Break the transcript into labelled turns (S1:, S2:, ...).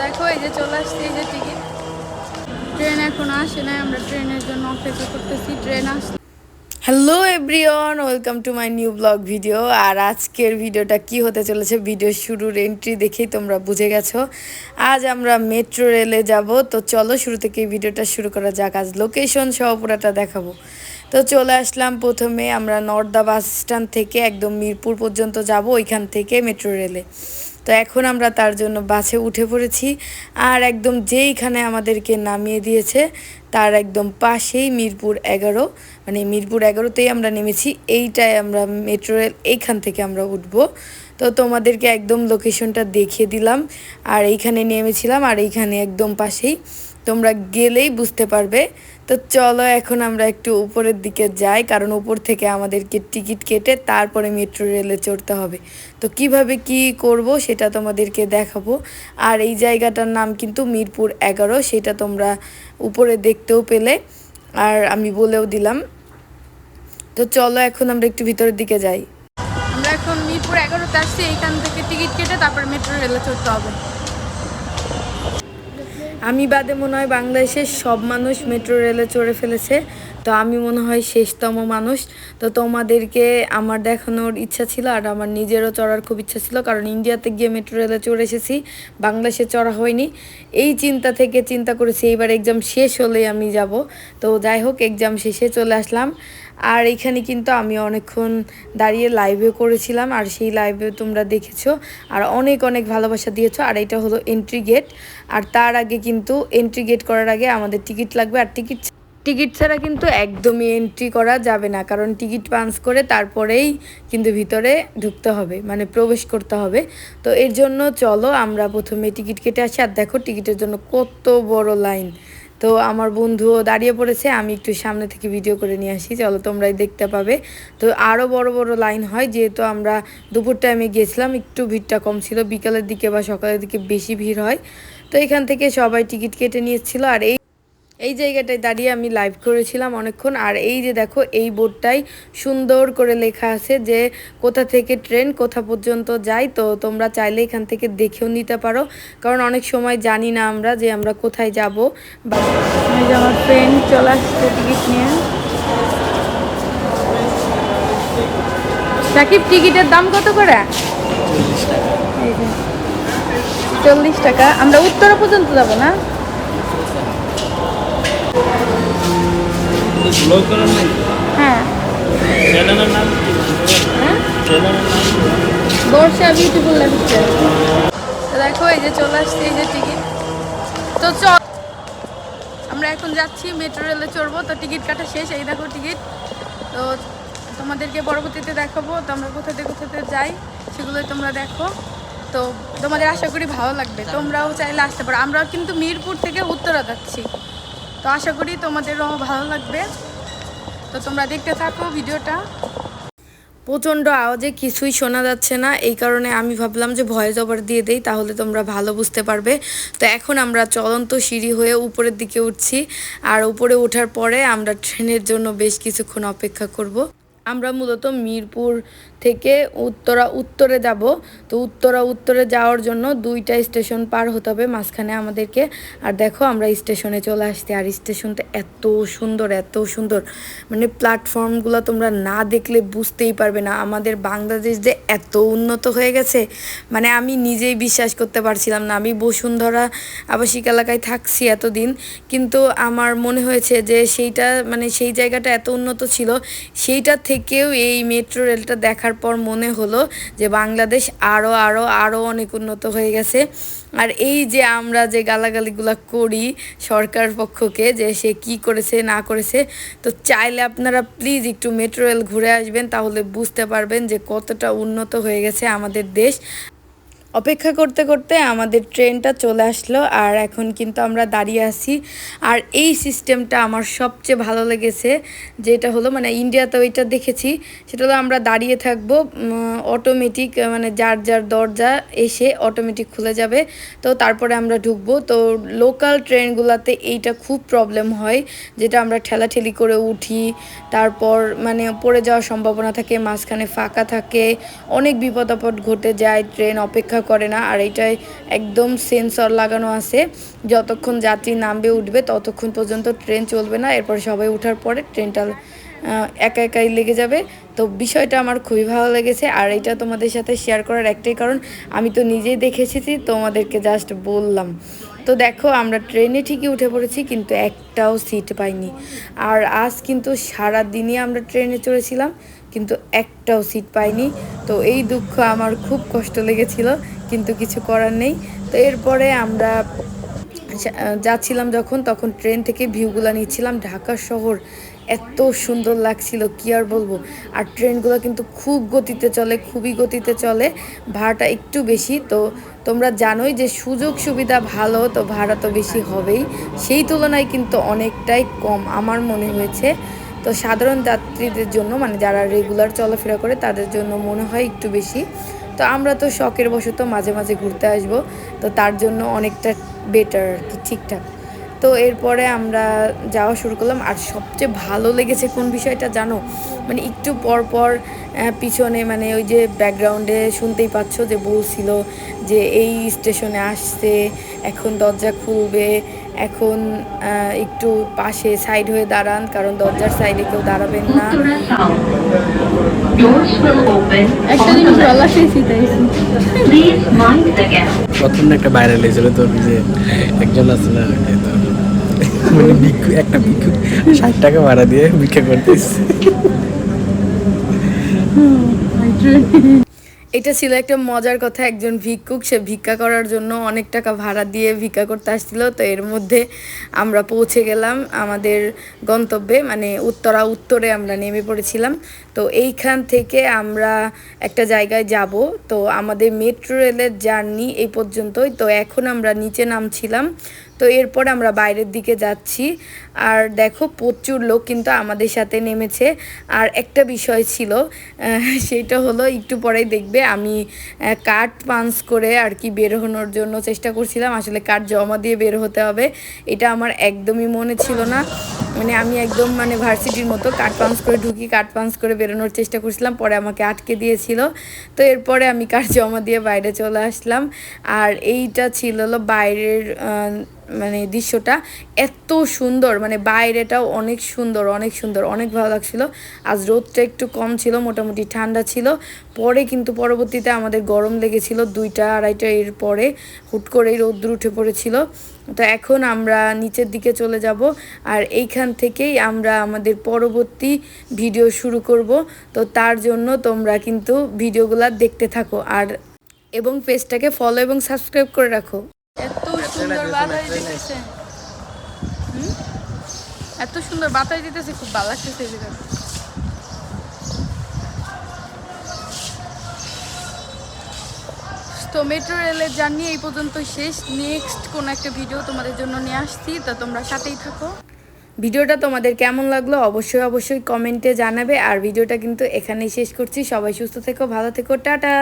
S1: দেখো, এই যে চলে আসছে, এই যে টিকিট। ট্রেন এখন আসে নাই, আমরা ট্রেনের জন্য অপেক্ষা করতেছি, ট্রেন আসছে
S2: hello everyone welcome to my new blog video আর আজকের ভিডিওটা কি হতে চলেছে ভিডিও শুরুর এন্ট্রি দেখেই তোমরা বুঝে গেছো। আজ আমরা মেট্রো রেলে যাব, তো চলো শুরু থেকে ভিডিওটা শুরু করা যাক। আজ লোকেশন সহ পুরাটা দেখাবো। তো চলে আসলাম প্রথমে, আমরা নর্দা বাস স্ট্যান্ড থেকে একদম মিরপুর পর্যন্ত যাব, ওইখান থেকে মেট্রো রেলে তো এখন আমরা তার জন্য বাসে উঠে পড়েছি আর একদম যেইখানে আমাদেরকে নামিয়ে দিয়েছে, তার একদম পাশেই মিরপুর এগারো। মানে মিরপুর এগারোতেই আমরা নেমেছি এইটাই আমরা মেট্রো রেল এইখান থেকে আমরা উঠব। তো তোমাদেরকে একদম লোকেশনটা দেখিয়ে দিলাম। আর এইখানে নেমেছিলাম আর এইখানে একদম পাশেই তোমরা গেলেই বুঝতে পারবে। তো চলো এখন আমরা একটু উপরের দিকে যাই, কারণ উপর থেকে আমাদেরকে টিকিট কেটে তারপরে মেট্রো রেলে চড়তে হবে। তো কীভাবে কি করব সেটা তোমাদেরকে দেখাবো। আর এই জায়গাটার নাম কিন্তু মিরপুর এগারো, সেটা তোমরা উপরে দেখতেও পেলে। আর আমি বলেও দিলাম। তো চলো এখন আমরা একটু ভিতরের দিকে যাই।
S1: আমরা এখন মিরপুর এগারোতে আসছি, এইখান থেকে টিকিট কেটে তারপর মেট্রো রেলে চড়তে হবে।
S2: আমি বাদে মনে হয় বাংলাদেশের সব মানুষ মেট্রো রেলে চড়ে ফেলেছে। তো আমি মনে হয় শেষতম মানুষ। তো তোমাদেরকে আমার দেখানোর ইচ্ছা ছিল আর আমার নিজেরও চড়ার খুব ইচ্ছা ছিল। কারণ ইন্ডিয়াতে গিয়ে মেট্রো রেলে চড়ে এসেছি। বাংলাদেশে চড়া হয়নি। এই চিন্তা থেকে চিন্তা করেছি, এইবার এক্সাম শেষ হলেই আমি যাব। তো যাই হোক এক্সাম শেষে চলে আসলাম। আর এখানে কিন্তু আমি অনেকক্ষণ দাঁড়িয়ে লাইভে করেছিলাম, আর সেই লাইভে তোমরা দেখেছ, আর অনেক অনেক ভালোবাসা দিয়েছ, আর এটা হলো এন্ট্রি গেট আর তার আগে কিন্তু এন্ট্রি গেট করার আগে আমাদের টিকিট লাগবে, আর টিকিট টিকিট ছাড়া কিন্তু একদমই এন্ট্রি করা যাবে না, কারণ টিকিট পাঞ্চ করে তারপরেই কিন্তু ভিতরে ঢুকতে হবে মানে প্রবেশ করতে হবে। তো এর জন্য চলো আমরা প্রথমে টিকিট কেটে আসি, আর দেখো টিকিটের জন্য কত বড় লাইন তো আমার বন্ধুও দাঁড়িয়ে পড়েছে, আমি একটু সামনে থেকে ভিডিও করে নিয়ে আসি, চলো তোমরাই দেখতে পাবে। তো আরও বড় বড় লাইন হয়, যেহেতু আমরা দুপুর টাইমে গেছিলাম, একটু ভিড়টা কম ছিল, বিকালের দিকে বা সকালের দিকে বেশি ভিড় হয়। তো এখান থেকে সবাই টিকিট কেটে নিয়েছিল আর এই এই জায়গাটায় দাঁড়িয়ে আমি লাইভ করেছিলাম অনেকক্ষণ। আর এই যে দেখো এই বোর্ডটাই সুন্দর করে লেখা আছে যে কোথা থেকে ট্রেন কোথা পর্যন্ত যায় তো তোমরা চাইলে এখান থেকে দেখেও নিতে পারো। কারণ অনেক সময় জানি না আমরা যে আমরা কোথায় যাব। বা
S1: আমার ফ্রেন্ড চলে আসছে টিকিট নিয়ে। সাকিব টিকিটের দাম কত করে? চল্লিশ টাকা। আমরা উত্তরা পর্যন্ত যাব না? হ্যাঁ। হ্যাঁ? বর্ষা বিউটিফুল লাগছে। দেখো এই যে চলে আসছে এই যে টিকিট তো চল। আমরা এখন যাচ্ছি মেট্রো রেলে চড়বো। তো টিকিট কাটা শেষ এই দেখো টিকিট তো তোমাদেরকে পরবর্তীতে দেখাবো। তো আমরা কোথাতে কোথাতে যাই সেগুলোই তোমরা দেখো। তো তোমাদের আশা করি ভালো লাগবে। তোমরাও চাইলে আসতে পারো। আমরাও কিন্তু মিরপুর থেকে উত্তরা যাচ্ছি। তো আশা করি তোমাদেরও ভালো লাগবে। তো তোমরা দেখতে থাকো ভিডিওটা।
S2: প্রচণ্ড আওয়াজে কিছুই শোনা যাচ্ছে না। এই কারণে আমি ভাবলাম যে ভয়েস ওভার দিয়ে দেই, তাহলে তোমরা ভালো বুঝতে পারবে। তো এখন আমরা চলন্ত সিঁড়ি হয়ে উপরের দিকে উঠছি। আর উপরে ওঠার পরে আমরা ট্রেনের জন্য বেশ কিছুক্ষণ অপেক্ষা করব। আমরা মূলত মিরপুর থেকে উত্তরা, উত্তরে যাব। তো উত্তরা, উত্তরে যাওয়ার জন্য দুইটা স্টেশন পার হতে হবে মাঝখানে আমাদেরকে। আর দেখো আমরা স্টেশনে চলে আসছি। আর স্টেশনটা এত সুন্দর এত সুন্দর। মানে প্ল্যাটফর্মগুলো তোমরা না দেখলে বুঝতেই পারবে না। আমাদের বাংলাদেশ যে এত উন্নত হয়ে গেছে মানে আমি নিজেই বিশ্বাস করতে পারছিলাম না। আমি বসুন্ধরা আবাসিক এলাকায় থাকছি এতদিন, কিন্তু আমার মনে হয়েছে যে সেইটা মানে সেই জায়গাটা এত উন্নত ছিল, সেইটা থেকেও এই মেট্রো রেলটা দেখার পর মনে হলো যে বাংলাদেশ আরও আরও আরও অনেক উন্নত হয়ে গেছে। আর এই যে আমরা যে গালাগালিগুলো করি সরকার পক্ষকে যে সে কি করেছে, না করেছে, তো চাইলে আপনারা প্লিজ একটু মেট্রো রেল ঘুরে আসবেন, তাহলে বুঝতে পারবেন যে কতটা উন্নত হয়ে গেছে আমাদের দেশ। অপেক্ষা করতে করতে আমাদের ট্রেনটা চলে আসলো আর এখন কিন্তু আমরা দাঁড়িয়ে আছি। আর এই সিস্টেমটা আমার সবচেয়ে ভালো লেগেছে, যেটা হলো মানে ইন্ডিয়াতে ওইটা দেখেছি, সেটা হলো আমরা দাঁড়িয়ে থাকব অটোমেটিক মানে যার যার দরজা এসে অটোমেটিক খুলে যাবে। তো তারপরে আমরা ঢুকবো। তো লোকাল ট্রেনগুলোতে এইটা খুব প্রবলেম হয়, যেটা আমরা ঠেলাঠেলি করে উঠি, তারপর মানে পড়ে যাওয়ার সম্ভাবনা থাকে, মাঝখানে ফাঁকা থাকে, অনেক বিপদ আপদ ঘটে যায়, ট্রেন অপেক্ষা করে না, আর এটায় একদম সেন্সর লাগানো আছে। যতক্ষণ যাত্রী নামবে, উঠবে, ততক্ষণ পর্যন্ত ট্রেন চলবে না। এরপর সবাই উঠার পরে ট্রেনটা একা একাই লেগে যাবে। তো বিষয়টা আমার খুবই ভালো লেগেছে, আর এটা তোমাদের সাথে শেয়ার করার একটাই কারণ, আমি তো নিজেই দেখেছি, তোমাদেরকে জাস্ট বললাম। তো দেখো, আমরা ট্রেনে ঠিকই উঠে পড়েছি, কিন্তু একটাও সিট পাইনি। আর আজ কিন্তু সারা দিনই আমরা ট্রেনে চড়েছিলাম, কিন্তু একটাও সিট পাইনি। তো এই দুঃখ আমার খুব কষ্ট লেগেছিল, কিন্তু কিছু করার নেই। তো এরপরে আমরা যাচ্ছিলাম যখন, তখন ট্রেন থেকে ভিউগুলো নিচ্ছিলাম। ঢাকা শহর এত সুন্দর লাগছিল, কি আর বলব? আর ট্রেনগুলো কিন্তু খুব গতিতে চলে, খুবই গতিতে চলে, ভাড়াটা একটু বেশি। তো তোমরা জানোই যে সুযোগ সুবিধা ভালো, তো ভাড়া তো বেশি হবেই। সেই তুলনায় কিন্তু অনেকটাই কম আমার মনে হয়েছে। তো সাধারণ যাত্রীদের জন্য মানে যারা রেগুলার চলাফেরা করে, তাদের জন্য মনে হয় একটু বেশি। তো আমরা তো শখের বশত মাঝে মাঝে ঘুরতে আসব, তো তার জন্য অনেকটা বেটার আর কি, ঠিকঠাক। তো এরপরে আমরা যাওয়া শুরু করলাম। আর সবচেয়ে ভালো লেগেছে কোন বিষয়টা জানো? মানে একটু পর পর পিছনে মানে ওই যে ব্যাকগ্রাউন্ডে শুনতেই পাচ্ছ যে বলছিল যে এই স্টেশনে আসছে এখন দরজা খুলবে এখন একটু পাশে সাইড হয়ে দাঁড়ান কারণ দরজার সাইডে কেউ দাঁড়াবেন না.
S3: প্রথম একটা ভাইরাল হয়েছিল তোর যে একজন আছে না মানে ভিক্ষু একটা ভিক্ষু ষাট টাকা ভাড়া দিয়ে ভিক্ষা করতেছে।
S2: এটা ছিল একটা মজার কথা, একজন ভিক্ষুক, সে ভিক্ষা করার জন্য অনেক টাকা ভাড়া দিয়ে ভিক্ষা করতে আসছিল। তো এর মধ্যে আমরা পৌঁছে গেলাম আমাদের গন্তব্যে মানে উত্তরা উত্তরে আমরা নেমে পড়েছিলাম। তো এইখান থেকে আমরা একটা জায়গায় যাব। তো আমাদের মেট্রো রেলের জার্নি এই পর্যন্তই। তো এখন আমরা নিচে নামছিলাম। তো এরপর আমরা বাইরের দিকে যাচ্ছি। আর দেখো প্রচুর লোক কিন্তু আমাদের সাথে নেমেছে। আর একটা বিষয় ছিল সেটা হলো একটু পরেই দেখবে আমি কার্ড পাঞ্চ করে আর কি বের হনোর জন্য চেষ্টা করছিলাম। আসলে কার্ড জমা দিয়ে বের হতে হবে, এটা আমার একদমই মনে ছিল না। মানে আমি একদম মানে ভার্সিটির মতো কার্ড পাঞ্চ করে ঢুকি কার্ড পাঞ্চ করে বেরোনোর চেষ্টা করছিলাম, পরে আমাকে আটকে দিয়েছিল। তো এরপরে আমি কার্ড জমা দিয়ে বাইরে চলে আসলাম। আর এইটা ছিল হলো বাইরের মানে দৃশ্যটা এত সুন্দর মানে বাইরেটাও অনেক সুন্দর অনেক সুন্দর, অনেক ভালো লাগছিল। আজ রোদটা একটু কম ছিল, মোটামুটি ঠান্ডা ছিল। পরে কিন্তু পরবর্তীতে আমাদের গরম লেগেছিল দুইটা, আড়াইটা এর পরে হুট করেই রোদ্র উঠে পড়েছিল। তো এখন আমরা নিচের দিকে চলে যাব আর এইখান থেকেই আমরা আমাদের পরবর্তী ভিডিও শুরু করব। তো তার জন্য তোমরা কিন্তু ভিডিওগুলো দেখতে থাকো আর এবং পেজটাকে ফলো এবং সাবস্ক্রাইব করে রাখো।
S1: এত সুন্দর বাতাস দিতেছে। এত সুন্দর বাতাস দিতেছে, খুব ভালো লাগতেছে তো মেট্রো রেলের জার্নি এই পর্যন্ত শেষ। নেক্সট কোন একটা ভিডিও তোমাদের জন্য নিয়ে আসছি, তা তোমরা সাথেই থাকো।
S2: ভিডিওটা তোমাদের কেমন লাগল অবশ্যই অবশ্যই কমেন্টে জানাবে। আর ভিডিওটা কিন্তু এখানেই শেষ করছি। সবাই সুস্থ থেকো, ভালো থেকো, টাটা!